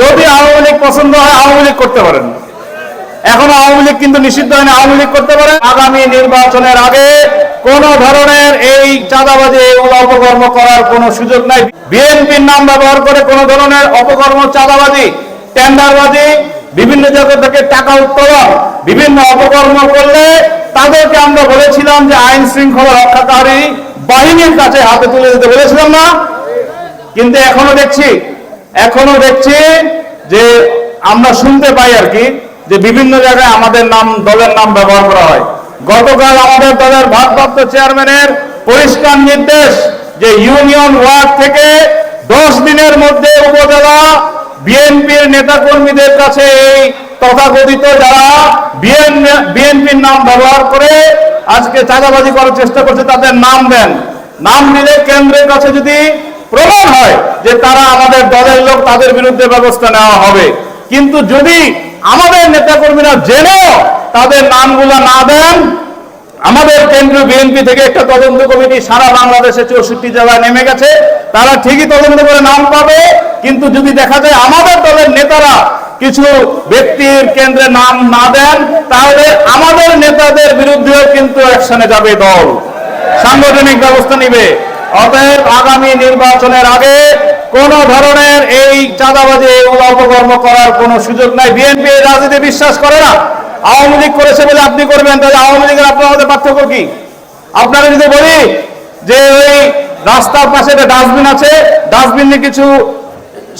যদি আওয়ামী লীগ পছন্দ হয়, আওয়ামী লীগ করতে পারেন। এখন আওয়ামী লীগ কিন্তু নিষিদ্ধ হয়নি, আওয়ামী লীগ করতে পারে আগামী নির্বাচনের আগে কোন ধরনের এই চাঁদাবাজি এগুলো অপকর্ম করার কোনো সুযোগ নাই। বিএনপির নাম ব্যবহার করে কোন ধরনের অপকর্ম, চাঁদাবাজি, টেন্ডারবাজি, বিভিন্ন জায়গা থেকে টাকা উত্তোলন, বিভিন্ন অপকর্ম করলে তাদেরকে আমরা বলেছিলাম যে আইন শৃঙ্খলা রক্ষাকারী বাহিনীর কাছে হাতে তুলে দিতে বলেছিলাম না। কিন্তু এখনও দেখছি এখনও দেখছি যে আমরা শুনতে পাই আর কি যে বিভিন্ন জায়গায় আমাদের নাম, দলের নাম ব্যবহার করা হয়। গতকাল আমাদের দলের ভারপ্রাপ্ত চেয়ারম্যানের পরিষ্কার নির্দেশ যে ইউনিয়ন ওয়ার্ড থেকে দশ দিনের মধ্যে উপজেলা বিএনপির নেতাকর্মীদের কাছে এই তথাকথিত যারা বিএনপির নাম ব্যবহার করে আজকে চাঁদাবাজি করার চেষ্টা করছে, তাদের নাম দেন। নাম দিলে কেন্দ্রের কাছে যদি প্রমাণ হয় যে তারা আমাদের দলের লোক, তাদের বিরুদ্ধে ব্যবস্থা নেওয়া হবে। কিন্তু যদি আমাদের নেতাকর্মীরা জেনেও তাদের নামগুলো না দেন, আমাদের কেন্দ্রীয় বিএনপি থেকে একটা তদন্ত কমিটি সারা বাংলাদেশে চৌষট্টি জেলায় নেমে গেছে। তারা ঠিকই তদন্ত করে নাম পাবে, কিন্তু যদি দেখা যায় আমাদের দলের নেতারা কিছু ব্যক্তির কেন্দ্রে নাম না দেন, তাহলে আমাদের নেতাদের বিরুদ্ধেও কিন্তু অ্যাকশনে যাবে দল। সাংগঠনিক ব্যবস্থা নিবে। অতএব আগামী নির্বাচনের আগে কোন ধরনের এই চাঁদাবাজি অপকর্ম করার কোনো সুযোগ নাই। বিএনপি রাজনীতি বিশ্বাস করে না। আওয়ামী লীগ করেছে বলে আপনি করবেন, তাহলে আওয়ামী লীগের আপনার মধ্যে পার্থক্য কি? আপনারা যদি বলি যে ওই রাস্তার পাশে একটা ডাস্টবিন আছে, ডাস্টবিনে কিছু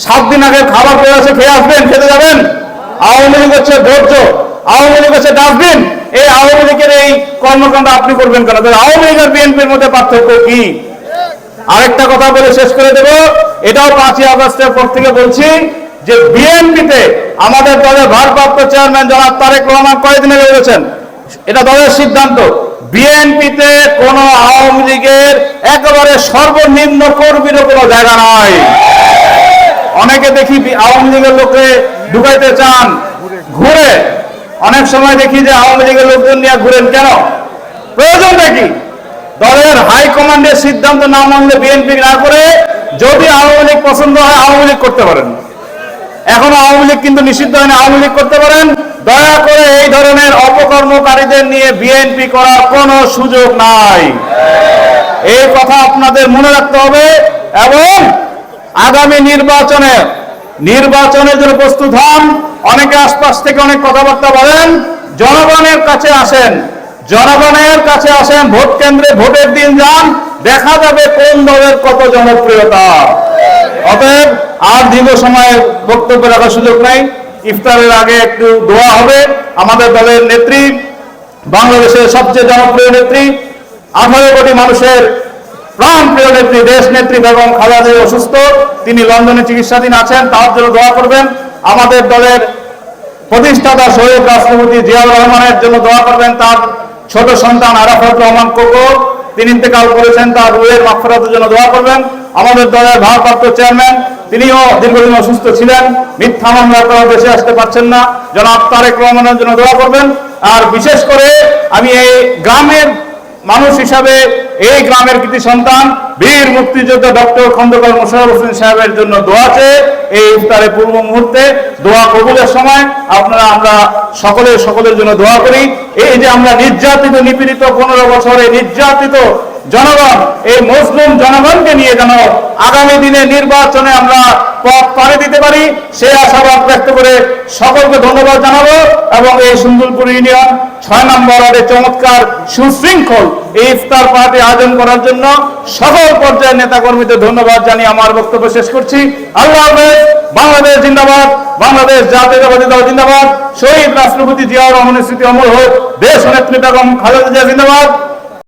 সাত দিন আগে খাবার পেয়ে আছে, খেয়ে আসবেন, খেতে যাবেন? আওয়ামী লীগ হচ্ছে ধৈর্য, আওয়ামী লীগ হচ্ছে ডাস্টবিন। এই আওয়ামী লীগের এই কর্মকাণ্ড আপনি করবেন কেন? আওয়ামী লীগ আর বিএনপির মধ্যে পার্থক্য কি? আরেকটা কথা বলে শেষ করে দেব। এটাও পাঁচই আগস্টের পর থেকে বলছি যে বিএনপিতে আমাদের দলের ভারপ্রাপ্ত চেয়ারম্যান জনাব তারেক রহমান কয়েকদিন আগে বলেছেন এটা দলের সিদ্ধান্ত। বিএনপিতে কোন আওয়ামী লীগের একেবারে সর্বনিম্ন কর্মীর কোনো জায়গা নাই। অনেকে দেখি আওয়ামী লীগের লোকে ঢুকাইতে চান, ঘুরে। অনেক সময় দেখি যে আওয়ামী লীগের লোকজন নিয়ে ঘুরেন কেন? প্রয়োজনটা কি দলের হাইকমান্ডের সিদ্ধান্ত না মানলে বিএনপি না করে যদি আওয়ামী লীগ পছন্দ হয় আওয়ামী লীগ করতে পারেন। এখন আওয়ামী লীগ কিন্তু নিষিদ্ধ হয়নি, আওয়ামী লীগ করতে পারেন। দয়া করে এই ধরনের অপকর্মকারীদের নিয়ে বিএনপি করার কোনো সুযোগ নাই। এই কথা আপনাদের মনে রাখতে হবে এবং আগামী নির্বাচনে, নির্বাচনের জন্য প্রস্তুত হন। অনেকে আশপাশ থেকে অনেক কথাবার্তা বলেন, জনগণের কাছে আসেন। জনগণের কাছে আসেন, ভোট কেন্দ্রে ভোটের দিন যান, দেখা যাবে কোন দলের কত জনপ্রিয়তা। অতএব আর দীর্ঘ সময় বক্তব্য রাখার সুযোগ নাই। ইফতারের আগে একটু দোয়া হবে আমাদের দলের নেত্রী, বাংলাদেশের সবচেয়ে জনপ্রিয় নেত্রী, আঠারো কোটি মানুষের প্রাণ প্রিয় নেত্রী, দেশ নেত্রী বেগম খালেদা অসুস্থ। তিনি লন্ডনে চিকিৎসাধীন আছেন, তার জন্য দোয়া করবেন। আমাদের দলের প্রতিষ্ঠাতা শহীদ রাষ্ট্রপতি জিয়াউর রহমানের জন্য দোয়া করবেন, তার ছোট সন্তান আরাফাত রহমান কোকো, তিনি ইন্তেকাল করেছেন, তার রুয়ের মাফরাতের জন্য দোয়া করবেন। আমাদের দলের ভারপ্রাপ্ত চেয়ারম্যান, তিনিও দীর্ঘদিন অসুস্থ ছিলেন, মিথ্যা মামলার কারণে দেশে আসতে পারছেন না। যেন তারেক রহমানের জন্য দোয়া করবেন। আর বিশেষ করে আমি এই গ্রামের মানুষ হিসাবে এই গ্রামের কৃতি সন্তান বীর মুক্তিযোদ্ধা ডক্টর খন্দকার মোশারফ হোসেন সাহেবের জন্য দোয়া চেয়ে এই ইফতারের পূর্ব মুহূর্তে দোয়া কবুলের সময় আপনারা আমরা সকলের সকলের জন্য দোয়া করি। এই যে আমরা নির্যাতিত, নিপীড়িত পনেরো বছরে নির্যাতিত জনগণ, এই মুসলিম জনগণকে নিয়ে যেন আগামী দিনে নির্বাচনে আমরা পথ পাড়ি দিতে পারি, সে আশাবাদ ব্যক্ত করে সকলকে ধন্যবাদ জানাব এবং এই সুন্দরপুর ইউনিয়ন ছয় নম্বর চমৎকার সুশৃঙ্খল এই ইফতার পার্টি আয়োজন করার জন্য সকল পর্যায়ের নেতা কর্মীদের ধন্যবাদ জানিয়ে আমার বক্তব্য শেষ করছি। আল্লাহ বাংলাদেশ জিন্দাবাদ। বাংলাদেশ জাতীয়তাবাদী দল জিন্দাবাদ। শহীদ রাষ্ট্রপতি জিয়া রহমানের স্মৃতি অমর হোক। দেশ নেত্রী বেগম খালেদা জিয়া জিন্দাবাদ।